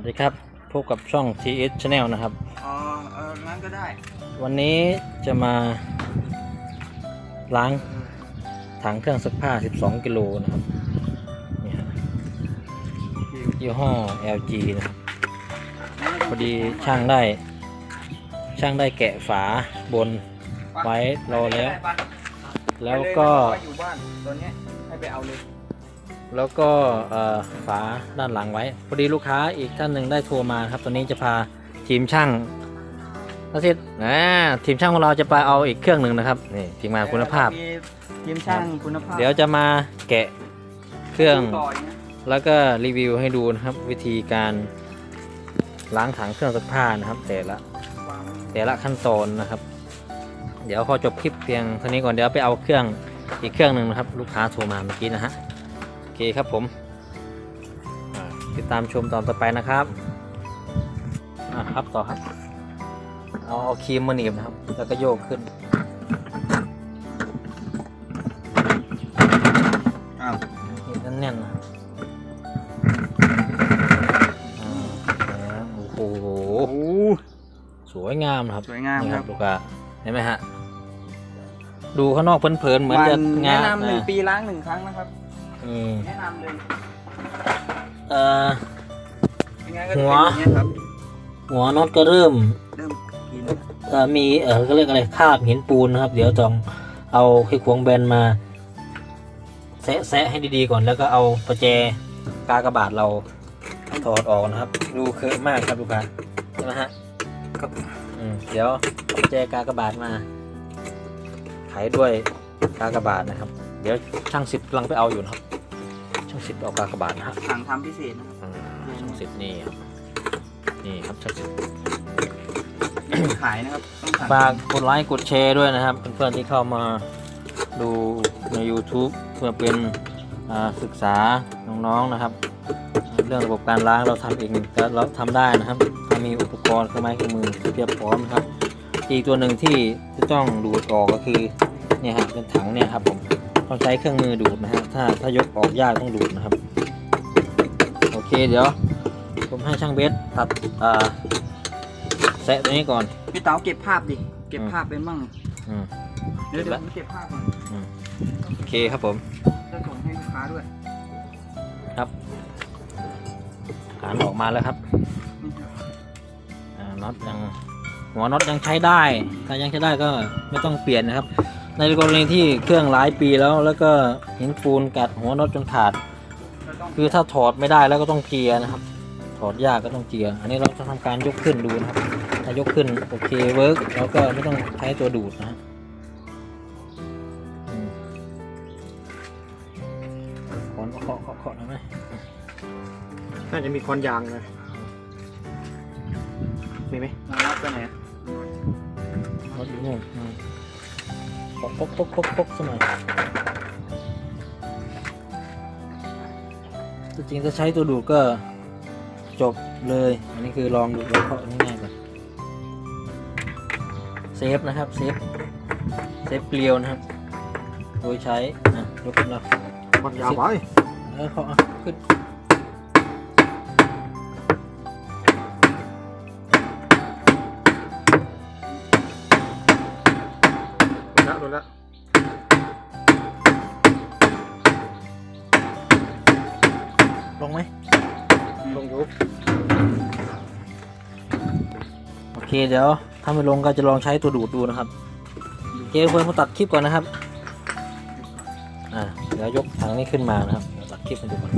วัสดีครับ พบกับช่อง TS Channel นะครับ อ๋อเอองั้นก็ได้ วันนี้จะมา ล้างถังเครื่องซักผ้า 12 กิโลนะครับนี่ฮะยี่ห้อ LG นะครับ พอดีช่างได้ ช่างได้แกะฝาบนไว้รอแล้วไปเยแล้วก็ไปเลยอยู่บ้านตัวเนี้ยให้ไปเอาเลย แล้วก็เอ่อฝาด้านหลังไว้ พอดีลูกค้าอีกท่านหนึ่งได้โทรมาครับ ตอนนี้จะพาทีมช่างนักศิษย์นะทีมช่างของเราจะไปเอาอีกเครื่องหนึ่งนะครับนี่ทีมงานคุณภาพมีทีมช่างคุณภาพ เดี๋ยวจะมาแกะเครื่องดูต่อยนะแล้วก็รีวิวให้ดูนะครับ วิธีการล้างถังเครื่องซักผ้านะครับ แต่ละวางแต่ละขั้นตอนนะครับ เดี๋ยวขอจบคลิปเพียงเท่านี้ก่อนเดี๋ยวไปเอาเครื่องอีกเครื่องหนึ่งนะครับ ลูกค้าโทรมาเมื่อกี้นะฮะโอ เคครับผมอ่าติดตามชมตอนต่อไปนะครับอ่าครับต่อครับ เอาเอาครีมมาหนีบนะครับ แล้วก็โยกขึ้นอ้าวนี่แน่นๆนะครับอ่าแล้วโอ้โหโอ้สวยงามนะครับสวยงามนี่ครับ ลูกค้าเห็นไหมฮะ ดูข้างนอกเพลินๆเหมือนจะวันงาแนะนนำหนึ่งนะ ปีล้างหนึ่งครั้งนะครับ อืมแนะนำเลยเอ่อยังไงก็จะหัเป็นวอย่างเงี้ยครับ หัวน็อตก็เริ่มเริ่มกินเอ่อมีเออก็เรียกอะไรคราบหินปูนนะครับ เดี๋ยวต้องเอาไขควงแบนมาแซะแซะให้ดีๆก่อนแล้วก็เอาประแจกากระบาดเราถอดออกนะครับดูเคอะมากครับลูกค้าใช่ไหมฮะครับอืมเดี๋ยวเอาประแจกากระบาดมาไขด้วยกากบาทนะครับ เดี๋ยวช่างสิบกำลังไปเอาอยู่นะครับช่าง สิบเอากากบาทนะครับสั่งทำพิเศษนะครับอืมช่างสิบนี่ครับนี่ครับช่างสิบขายนะครับต้องสั่งฝากกดไลค์กดแชร์ด้วยนะครับ เพื่อนๆที่เข้ามาดูใน YouTube เพื่อเป็นอ่าศึกษาน้องๆนะครับ เรื่องระบบการล้างเราทำเองแต่เราทำได้นะครับถ้ามีอุปกรณ์เครื่องไม้เครื่องมือเตรียมพร้อมนะครับ อีกตัวหนึ่งที่จะต้องดูดออกก็คือเนี่ยฮะเป็นถังเนี่ยครับผม ต้องใช้เครื่องมือดูดนะฮะถ้าถ้ายกออกยากต้องดูดนะครับ โอเคเดี๋ยว ผมให้ช่างเบสตัดอ่าแซะตัวนี้ก่อน พี่เต๋าเก็บภาพดิ เก็บอืมภาพเป็นบ้างอืม เดี๋ยวเก็เดี๋บยวละผมเก็บภาพก่อนโอเคครับผมจะาด้วยครับฐานออกมาแล้วครับนี่ครับอ่าน็อตยังหัวน็อตยังใช้ได้ ถ้ายังใช้ได้ก็ไม่ต้องเปลี่ยนนะครับ ในกรณีที่เครื่องหลายปีแล้วแล้วก็หินปูนกัดหัวน็อตจนขาดเราต้องคือถ้าถอดไม่ได้แล้วก็ต้องเจียร์นะครับ ถอดยากก็ต้องเจียร์อันนี้เราจะทำการยกขึ้นดูนะครับถ้ายกขึ้นโอเคเวิร์กแล้วก็ไม่ต้องใช้ตัวดูดนะฮะอืมขอนเคาะเคาะเคาะหน่อยไหมน่าจะมีคอนยางเลยมีไหมมารับไปไหนรถอยู่นู่นอืม ปกปกปกปกปกสมัยจริงถ้าใช้ตัวดูดก็จบเลย อันนี้คือลองดูแล้วเคาะง่ายๆก่อนเซฟนะครับเซฟเซฟเกลียวนะครับ โดยใช้อะยกขึ้นแล้วคอนยางไปเออเคาะอะขึ้น ละโดนละลงไหมลงยุบโอเคเดี๋ยว ถ้าไม่ลงก็จะลองใช้ตัวดูดดูนะครับโอเคเพื่อนผมตัดคลิปก่อนนะครับอ่าเดี๋ยวยกถังนี้ขึ้นมานะครับเดี๋ยวตัดคลิปมันดูก่อน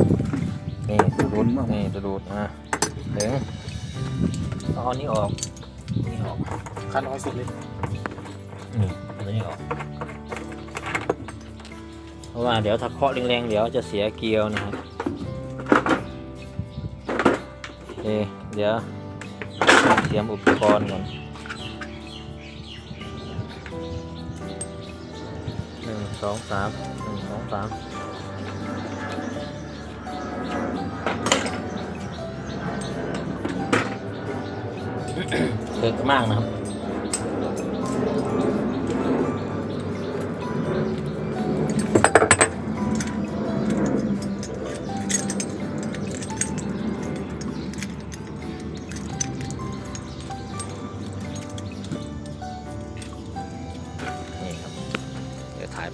นี่ตัวดูดนี่ตัวดูดอ่าถึงเอาอันนี้ออกนี่ออกคันน้อยสุดเลยอืมเอา ตัวนี้ออกเพราะว่าเดี๋ยวถ้าเคาะแรงๆเดี๋ยวจะเสียเกลียวนะครับโอเดี๋ยวเตรียมอุปกรณ์ก่อนหนึ่งสองสามหนึ่งสองสามเกิดมากนะครับ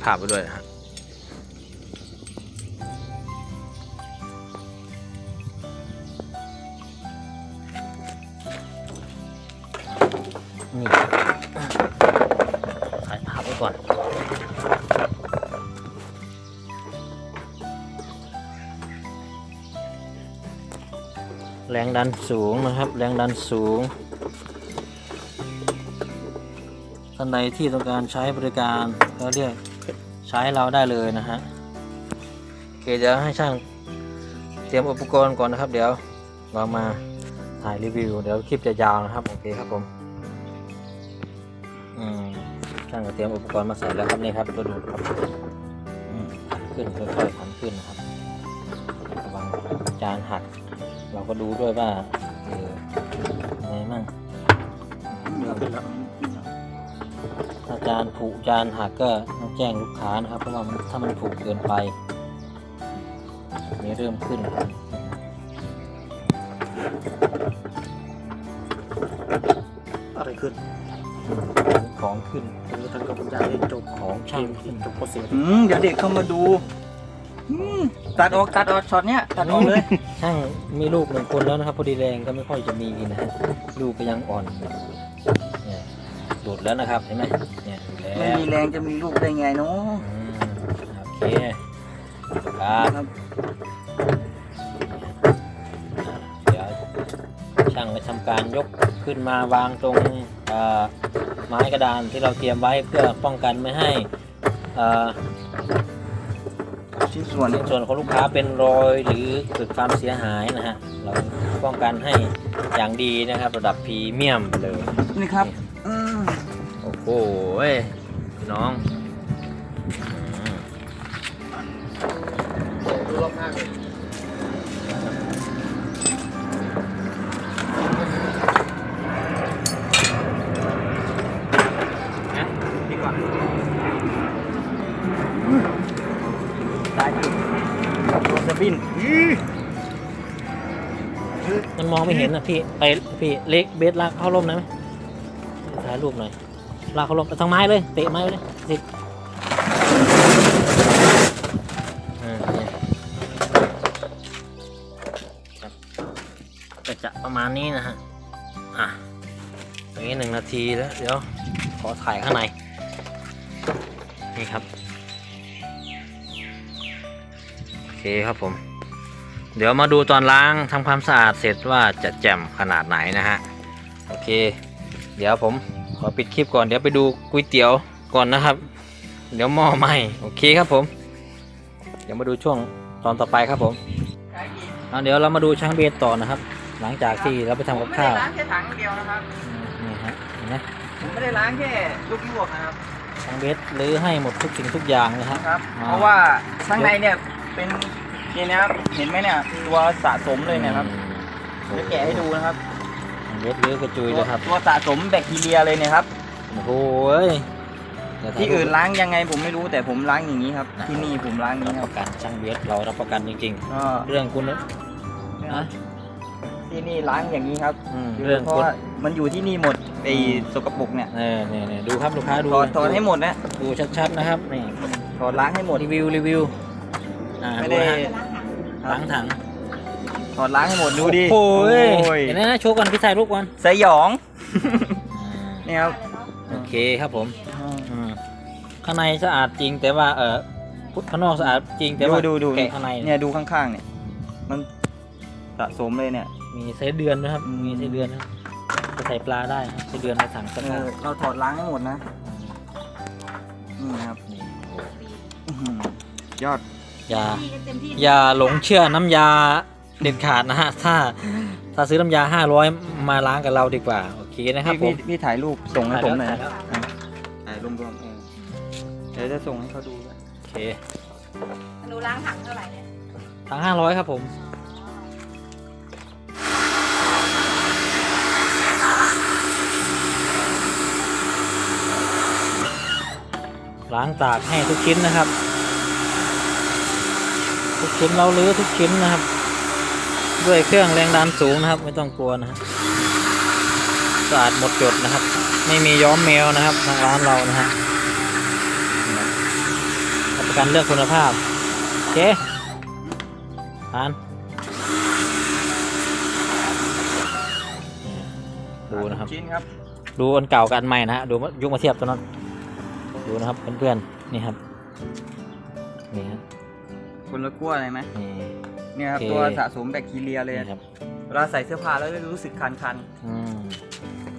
ายภาพไปด้วยฮะนี่ครับถ่ายภาพไว้ก่อนแรงดันสูงนะครับ แรงดันสูง ท่านใดที่ต้องการใช้บริการก็เรียก ใช้เราได้เลยนะฮะโอเคเดี๋ยวให้ช่างเตรียมอุปกรณ์ก่อนนะครับ เดี๋ยวเรามาถ่ายรีวิว เดี๋ยวคลิปจะยาวนะครับโอเคครับผมอืมช่างก็เตรียมอุปกรณ์มาใส่แล้วครับนี่ครับตัวดูดครับอืมขันขึ้นค่อยๆขันขึ้นนะครับระวังจานหัก เราก็ดูด้วยว่าเออยังไงมั่งเนื้อเป็นแล้วถ้าจานผุจานหักก็ต้อง แจ้งลูกค้านะครับ เพราะว่ามันถ้ามันผุเกินไปอันนี่เริ่มขึ้นครับอะไรขึ้น ของขึ้นคือท่านก็บรรยายให้จบของช่างขึ้นจบโปรเซสอืมเดี๋ยวเด็กเข้ามาดูอืมตัดออกตัดออกช็อตเนี้ยตัดออกเลยช่างมีลูกหนึ่งคนแล้วนะครับ พอดีแรงก็ไม่ค่อยจะมีนะฮะลูกก็ยังอ่อนอยู่เนี่ยดูดแล้วนะครับเห็นไหมเนี่ยดูด แล้วไม่มีแรงจะมีลูกได้ไงเนาะอืมโอเคครับครับเดี๋ยวช่างไปทำการยกขึ้นมาวางตรงเอ่อไม้กระดานที่เราเตรียมไว้เพื่อป้องกันไม่ให้เอ่อ ชิ้นส่วนในส่วนของลูกค้าเป็นรอยหรือเกิดความเสียหายนะฮะ เราป้องกันให้อย่างดีนะครับ ระดับพรีเมียมไปเลย นี่ครับอืมโอ้โหเว้ยพี่ น้องอืมดูรอบข้างเลยนะดีกว่าตายจุดโดนจะบินมันมองไม่เห็นนะพี่ ไปพี่เล็กเบสลากเข้าร่มนะไหมถ่ายรูปหน่อย ลากเขาลงต่ทางไม้เลย เตะไม้เลยสิก็จะประมาณนี้นะฮะ อะตรงนี้หนึ่งนาทีแล้ว เดี๋ยว ขอถ่ายข้างใน นี่ครับ โอเคครับผม เดี๋ยวมาดูตอนล้างทำความสะอาดเสร็จว่าจะแจ่มขนาดไหนนะฮะ โอเค เดี๋ยวผม ขอปิดคลิปก่อนเดี๋ยวไปดูก๋วยเตี๋ยวก่อนนะครับ เดี๋ยวหม้อไหมโอเคครับผม เดี๋ยวมาดูช่วงตอนต่อไปครับผมใช้กี่เอาเดี๋ยวเรามาดูช่างเบสต่อนะครับ หลังจากที่เราไปทำกับผมไม่ข้าได้วล้างแค่ถังเดียวนะครับนี่ฮะเห็นไหมผมไม่ได้ล้างแค่ลูกลวกนะครับช่างเบสรื้อให้หมดทุกสิ่งทุกอย่างเลยครับครับอ่าเพราะว่าข้างในเนี่ยเป็นนี่นะครับเห็นไหมเนี่ยตัวสะสมเลยเนี่ยครับจะแกะให้ดูนะครับ ช่างเบสรื้อกระจุยตัเลวยครับตัวสะสมแบคทีเรียเลยเนี่ยครับโอ้โหเอ้ยเดี๋ยวถ่ายที่อื่นล้างยังไงผมไม่รู้แต่ผมล้างอย่างนี้ครับ ที่นี่ผมล้างอย่างรับนี้ปครับระกันช่างเบสเรารับประกันจริงก็ๆเรื่องคุณนะที่นี่ล้างอย่างนี้ครับอืมคือเรื่องเพราะคุณว่ามันอยู่ที่นี่หมดไอ้อืมสกปรกเนี่ยเนี่ยเนี่ยเนี่ยดูครับลูกค้าดูถอดถอดให้หมดนะดูชัดๆนะครับนี่ถอดล้างให้หมดรีวิวรีวิวอ่าไม่ดูได้นะฮะล้างถัง ถอดล้างให้หมดดูดิโอ้ยยเห็นไหมนะโชว์กันพี่ถ่ายรูปก่อนสยองอ่าเนี่ยครับโอเคครับผมอืมข้างในสะอาดจริงแต่ว่าเออพุทข้างนอกสะอาดจริงแต่ดูว่าดูดูแกะข้างในเนี่ยดูข้างๆเนี่ย มันสะสมเลยเนี่ย มีไส้เดือนนะครับอืมมีไส้เดือนนะครับจะใส่ปลาได้ครับไส้เดือนในถังสักเออเราถอดล้างให้หมดนะนี่ครับนี่อื้อหือยอดอย่าอย่าหลงเชื่อน้ำยา เด็ดขาดนะฮะถ้าถ้าซื้อน้ำยา500มาล้างกับเราดีกว่า โอเคนะครับผพี่มพี่พี่ถ่ายรูปส่งให้ผมหน่อยถ่ายนะแล้วอะถ่ายรวมๆเออเดี๋ยวจะส่งให้เขาดูด้วยโอเคหนูล้างถังเท่าไหร่เนี่ยทั้ง500ครับผม ล้างตากให้ทุกชิ้นนะครับ ทุกชิ้นเราลื้อทุกชิ้นนะครับ ด้วยเครื่องแรงดันสูงนะครับ ไม่ต้องกลัวนะครับสะอาดหมดจดนะครับ ไม่มีย้อมแมวนะครับ ทางร้านเรานะฮะรับประกันเรื่องคุณภาพโอเคผ่านดูนะครับ ชิ้นครับ ดูอันเก่ากับอันใหม่นะฮะ ดูมายุกมาเทียบตัวนั้น ดูนะครับเพื่อนๆนี่ครับ นี่ครับคนละกั้วอะไรไหมนี่ เนี่ยครับโอเค ตัวสะสมแบคทีเรียเลยนี่ครับเวลาใส่เสื้อผ้าแล้วจะรู้สึกคันอืม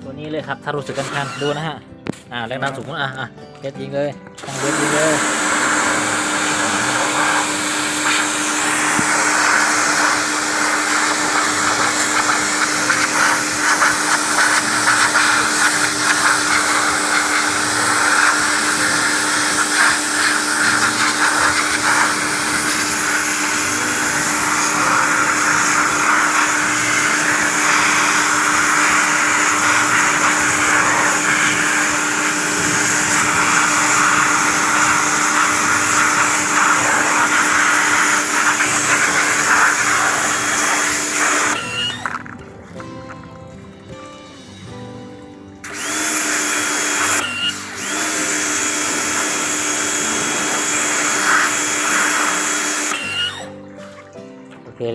ตัวนี้เลยครับถ้ารู้สึกกันคันๆดูนะฮะอ่าแรงดันสูงนะอะอะเด็ดยิงเลยตั้งเด็ดยิงเลย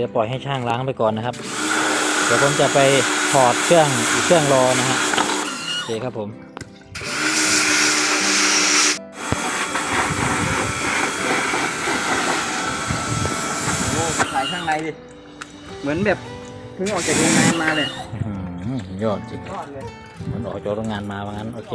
ดี๋ยวปล่อยให้ช่างล้างไปก่อนนะครับ เดี๋ยวผมจะไปถอดเครื่องอีกเครื่องรอนะฮะโอเคครับผมๆโอ้ถ่ายข้างในดิเหมือนแบบเพิ่งออกจากโรงงานมาเลยอื้อหือยอดจริง ยอดเลย มันออกจากโรงงานมาว่างั้น โอเค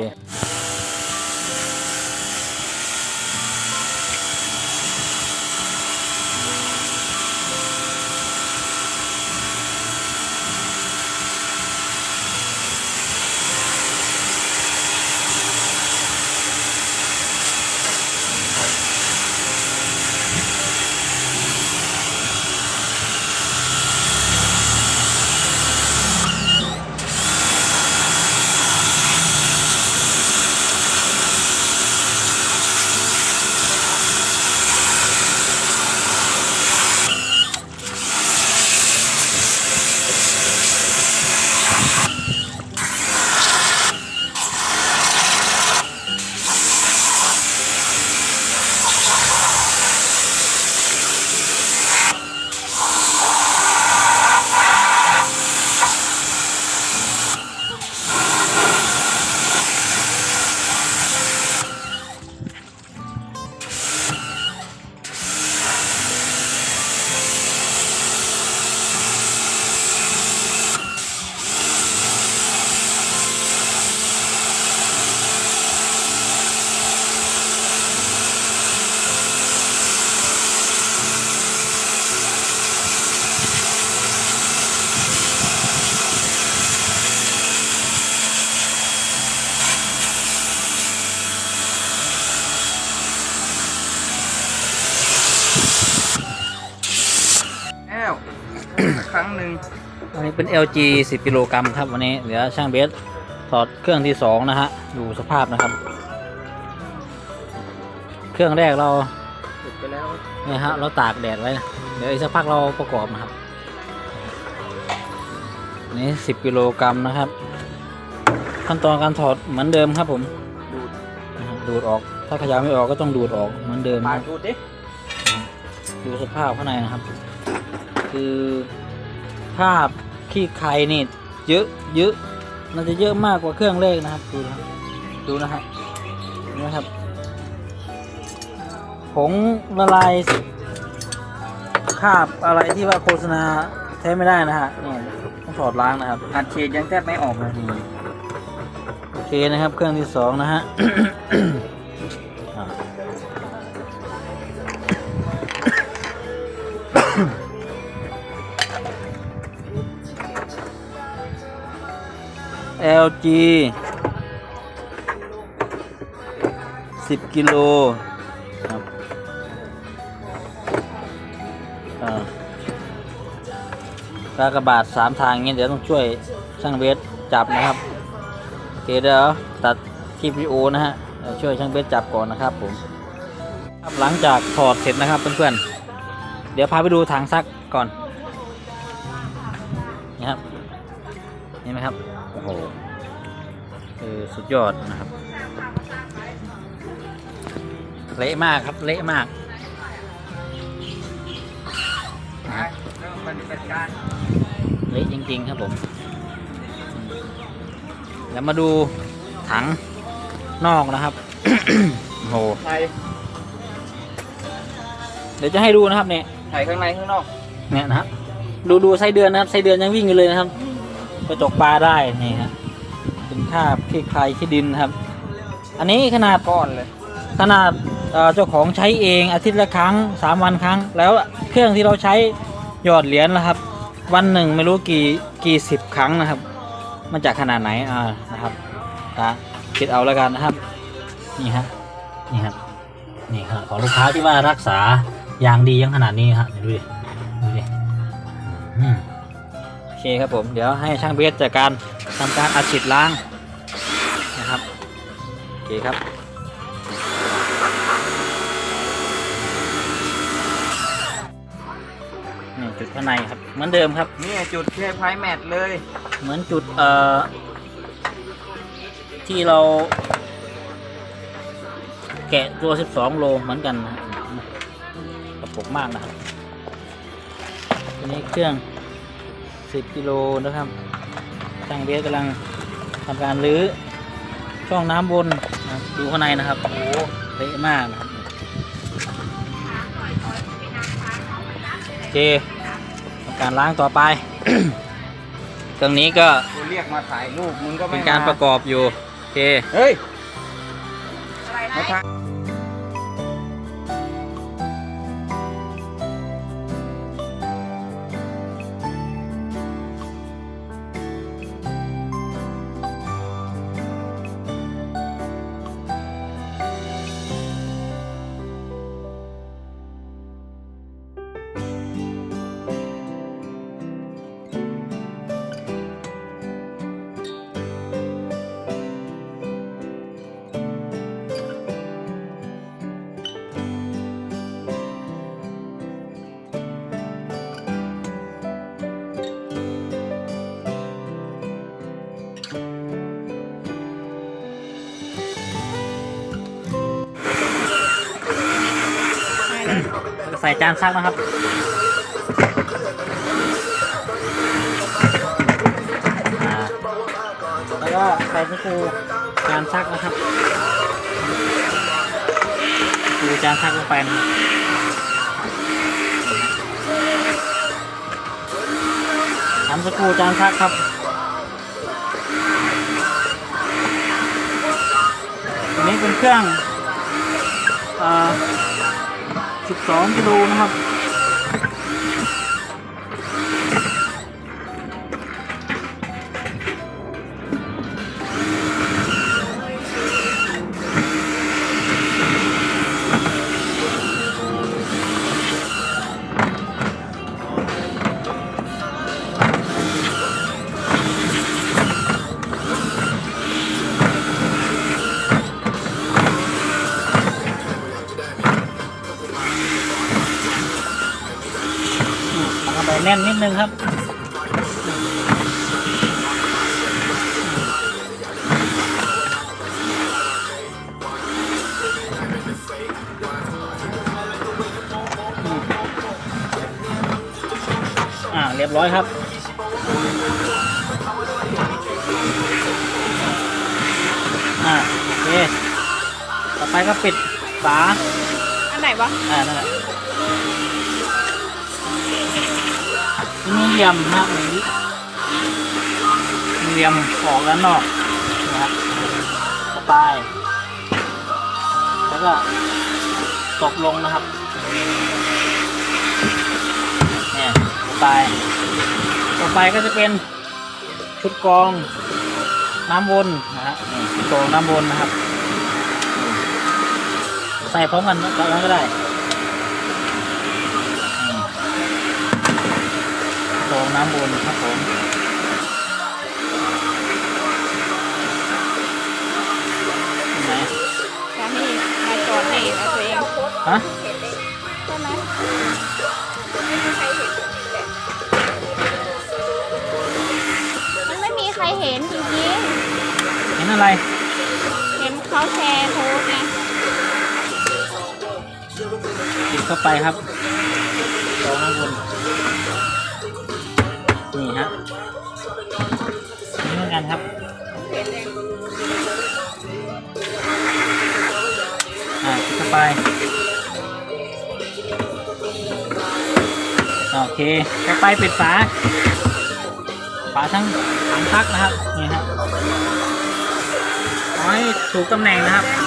เป็น LG 10กิโลกรัมครับวันนี้เดี๋ยวช่างเบสถอดเครื่องที่สองนะฮะดูสภาพนะครับ เครื่องแรกเราติดไปแล้วเนี่ยฮะเราตากแดดไว้นะเดี๋ยวอีกสักพักเราประกอบนะครับอันนี้10กิโลกรัมนะครับ ขั้นตอนการถอดเหมือนเดิมครับผมดูดนะฮะดูดออก ถ้าขยะไม่ออกก็ต้องดูดออกเหมือนเดิมปานะดดูดดิดูสภาพข้างในนะครับ คือภาพ ขี้ใครนี่เยอะเยอะมันจะเยอะมากกว่าเครื่องเลขนะครับ ดูนะครับดูนะครับเห็นไหมครับผงละลายคราบอะไรที่ว่าโฆษณาใช้ไม่ได้นะฮะนี่ต้องถอดล้างนะครับอัดฉีดยังแทบไม่ออกเลยโอเคนะครับ เครื่องที่สองนะฮะ LG 10 กิโลครับอ่ากากบาทสามทางเงี้ยเดี๋ยวต้องช่วยช่างเวทจับนะครับโอเคเดี๋ยวตัดคลิปวิดีโอนะฮะช่วยช่างเบสจับก่อนนะครับผมหลังจากถอดเสร็จนะครับเพื่อนๆเดี๋ยวพาไปดูถังซักก่อน นี่ไหมครับ โอ้โหเออสุดยอดนะครับ เละมากครับ เละมากเริ่มปฏิบัติการเละจริง ๆ ครับผม แล้วมาดูถังนอกนะครับโอ้โหไทยเดี๋ยวจะให้ดูนะครับเนี่ยไทยข้างในข้างนอก เนี่ยนะครับ ดูดูไส้เดือนนะครับไส้เดือนยังวิ่งอยู่เลยนะครับ กระจกปลาได้นี่ฮะเป็นคราบขี้ใครขี้ดินนะครับ อันนี้ขนาดก้อนเลย ขนาดเอ่อเจ้าของใช้เองอาทิตย์ละครั้งสามวันครั้ง แล้วเครื่องที่เราใช้หยอดเหรียญนะครับ วันหนึ่งไม่รู้กี่กี่สิบครั้งนะครับ มันจะขนาดไหนอ่านะครับตาคิดเอาแล้วกันนะครับ นี่ฮะนี่ครับนี่ครับของลูกค้าที่ว่ารักษาอย่างดียังขนาดนี้ฮะเดี๋ยวดูดิดูดิอืมโอ เคครับผม เดี๋ยวให้ช่างเบสจัดการทำการอัดฉีดล้างนะครับ โอเคครับนี่จุดข้างในครับ เหมือนเดิมครับนี่จุดแค่ไพแมทเลย เหมือนจุดเอ่อที่เรา แกะตัว 12 โลเหมือนกันนะฮะกระปุกมากนะครับอันนี้เครื่อง 10กิโลนะครับช่างเบสกำลังทำการรื้อช่องน้ำบนนะครับดูข้างในนะครับ โอ้โหเละมากนะครับโอเคทำการล้างต่อไปเครื่องนี้ก็กูเรียกมาถ่ายรูปมึงก็ไม่เป็นการมประกอบอยู่ โอเค เฮ้ย อะไรมานะทางใส่จานซักนะครับแล้วก็ใส่สกูจานซักนะครับสกูจานซักลงไปนะทำสกูจานซักครับอันนี้เป็นเครื่องอ่า 12กิโลนะครับ น่นนิดนึงครับอ่าเรียบร้อยครับอ่าโอเคต่อไปก็ปิดฝาอันไหนวะ อ่านั่นแหละ ทีนี้เหลี่ยมนะเหลี่ยมออกด้านนอกนะครับสไตล์แล้วก็ตกลงนะครับเนี่ยสไตล์ต่อไปก็จะเป็นชุดกรองน้ำวนนะฮะชุดกรองน้ำวนนะครับ ใส่พร้อมกันแล้วก็ได้อืม โดงน้ำบนครับผมไหนสามีมาจอดนี่เอาตัวเองฮะใช่ไหมมันไม่มีใครเห็นจริงเห็นอะไร ๆ เห็นเขาแชร์โพสต์ไงติดเข้าไปครับโดงน้ำบน กันครับอ่าติดเข้าไปโอเคต่อไปปิดฝา ฝาทั้งถังพักนะครับ นี่ฮะเอให้ถูกตำแหน่งนะครับ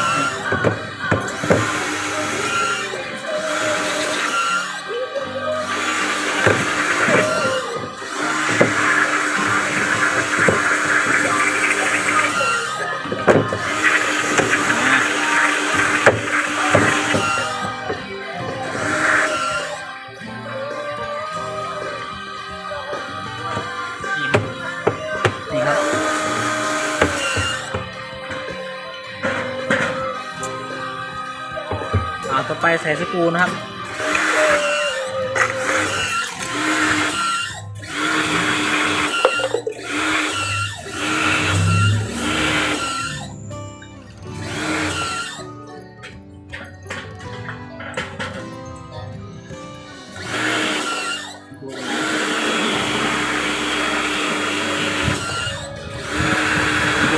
ส่สกูนะครับ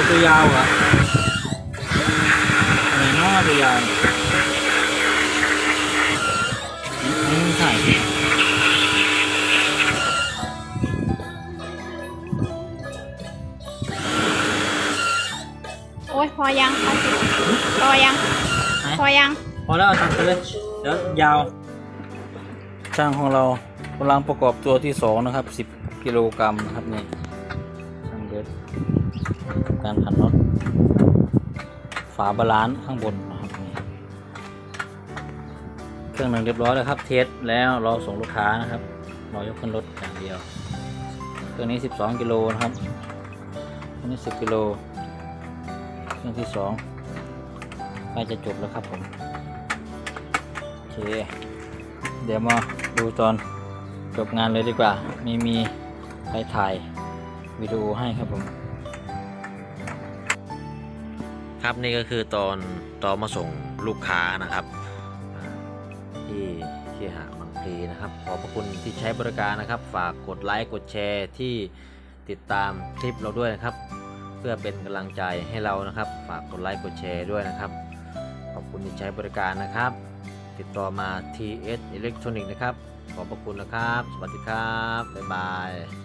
ตัวยาวออะ อแล้วเอาตัดไปเลย เดี๋ยวยาว ช่างของเรากำลังประกอบตัวที่สองนะครับ 10 กิโลกรัมนะครับนี่ช่างเบสการขันน็อตฝาบาลานซ์ข้างบนนะครับนี่เครื่องหนึ่งเรียบร้อยแล้วครับ เทสแล้วรอส่งลูกค้านะครับรอยกขึ้นรถอย่างเดียวเครื่องนี้ 12 กิโลนะครับอันนี้ 10 กิโลเครื่องที่สองใกล้จะจบแล้วครับผม เค เดี๋ยวมาดูตอนจบงานเลยดีกว่าไม่มีใครถ่ายวิดีโอให้ครับผม ครับนี่ก็คือตอนตอนมาส่งลูกค้านะครับ ที่ที่หาบางพลีนะครับ ขอบพระคุณที่ใช้บริการนะครับ ฝากกดไลค์กดแชร์ที่ติดตามคลิปเราด้วยนะครับ เพื่อเป็นกำลังใจให้เรานะครับ ฝากกดไลค์กดแชร์ด้วยนะครับ ขอบคุณที่ใช้บริการนะครับ ติดต่อมา TS Electronic นะครับ ขอบพระคุณนะครับ สวัสดีครับ บ๊ายบาย